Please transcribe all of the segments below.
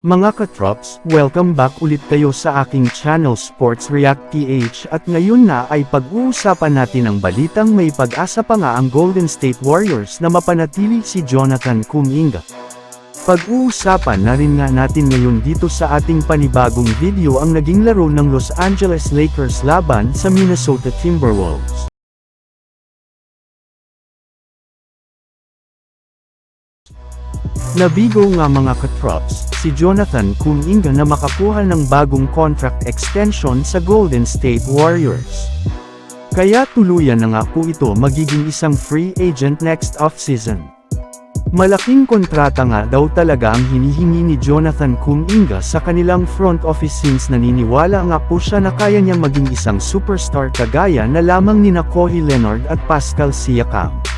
Mga katrops, welcome back ulit kayo sa aking channel Sports React PH at ngayon na ay pag-uusapan natin ang balitang may pag-asa pa nga ang Golden State Warriors na mapanatili si Jonathan Kuminga. Pag-uusapan na rin nga natin ngayon dito sa ating panibagong video ang naging laro ng Los Angeles Lakers laban sa Minnesota Timberwolves. Nabigo nga mga katrops, si Jonathan Kuminga na makakuha ng bagong contract extension sa Golden State Warriors. Kaya tuluyan na nga po ito magiging isang free agent next offseason. Malaking kontrata nga daw talaga ang hinihingi ni Jonathan Kuminga sa kanilang front office since naniniwala nga po siya na kaya niyang maging isang superstar kagaya na lamang ni Kawhi Leonard at Pascal Siakam.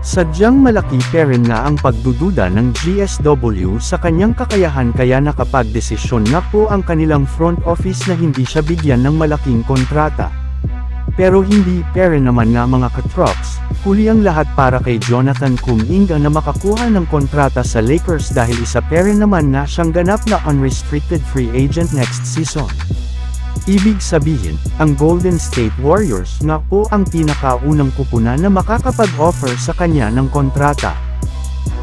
Sadyang malaki pa rin nga ang pagdududa ng GSW sa kanyang kakayahan kaya nakapagdesisyon nga po ang kanilang front office na hindi siya bigyan ng malaking kontrata. Pero hindi rin naman nga mga katrops, huli ang lahat para kay Jonathan Kuminga na makakuha ng kontrata sa Lakers dahil isa rin naman nga siyang ganap na unrestricted free agent next season. Ibig sabihin, ang Golden State Warriors nga po ang pinakaunang kupunan na makakapag-offer sa kanya ng kontrata.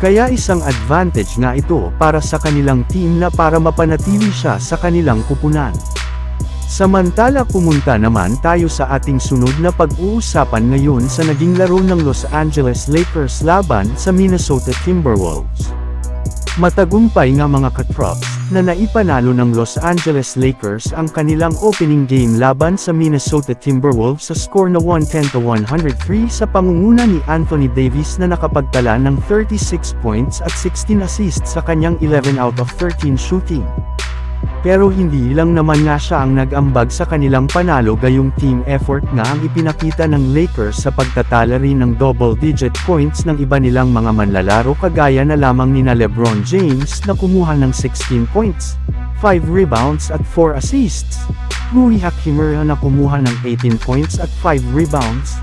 Kaya isang advantage nga ito para sa kanilang team na para mapanatili siya sa kanilang kupunan. Samantala pumunta naman tayo sa ating sunod na pag-uusapan ngayon sa naging laro ng Los Angeles Lakers laban sa Minnesota Timberwolves. Matagumpay nga mga katrops, na naipanalo ng Los Angeles Lakers ang kanilang opening game laban sa Minnesota Timberwolves sa score na 110-103 sa pangunguna ni Anthony Davis na nakapagtala ng 36 points at 16 assists sa kanyang 11 out of 13 shooting. Pero hindi lang naman nga siya ang nag-ambag sa kanilang panalo gayong team effort nga ang ipinakita ng Lakers sa pagtatala rin ng double-digit points ng iba nilang mga manlalaro kagaya na lamang ni na Lebron James na kumuha ng 16 points, 5 rebounds at 4 assists. Rui Hachimura na kumuha ng 18 points at 5 rebounds,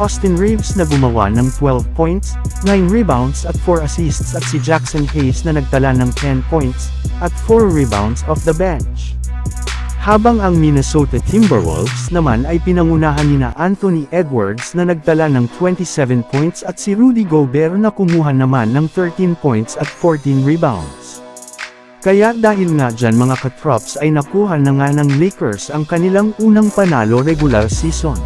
Austin Reeves na gumawa ng 12 points, 9 rebounds at 4 assists at si Jackson Hayes na nagtala ng 10 points, at 4 rebounds off the bench. Habang ang Minnesota Timberwolves naman ay pinangunahan ni na Anthony Edwards na nagtala ng 27 points at si Rudy Gobert na kumuha naman ng 13 points at 14 rebounds. Kaya dahil nga dyan mga katrops ay nakuha na nga ng Lakers ang kanilang unang panalo regular season.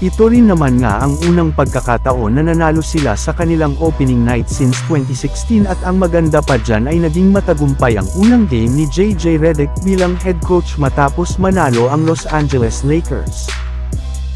Ito rin naman nga ang unang pagkakataon na nanalo sila sa kanilang opening night since 2016 at ang maganda pa dyan ay naging matagumpay ang unang game ni JJ Redick bilang head coach matapos manalo ang Los Angeles Lakers.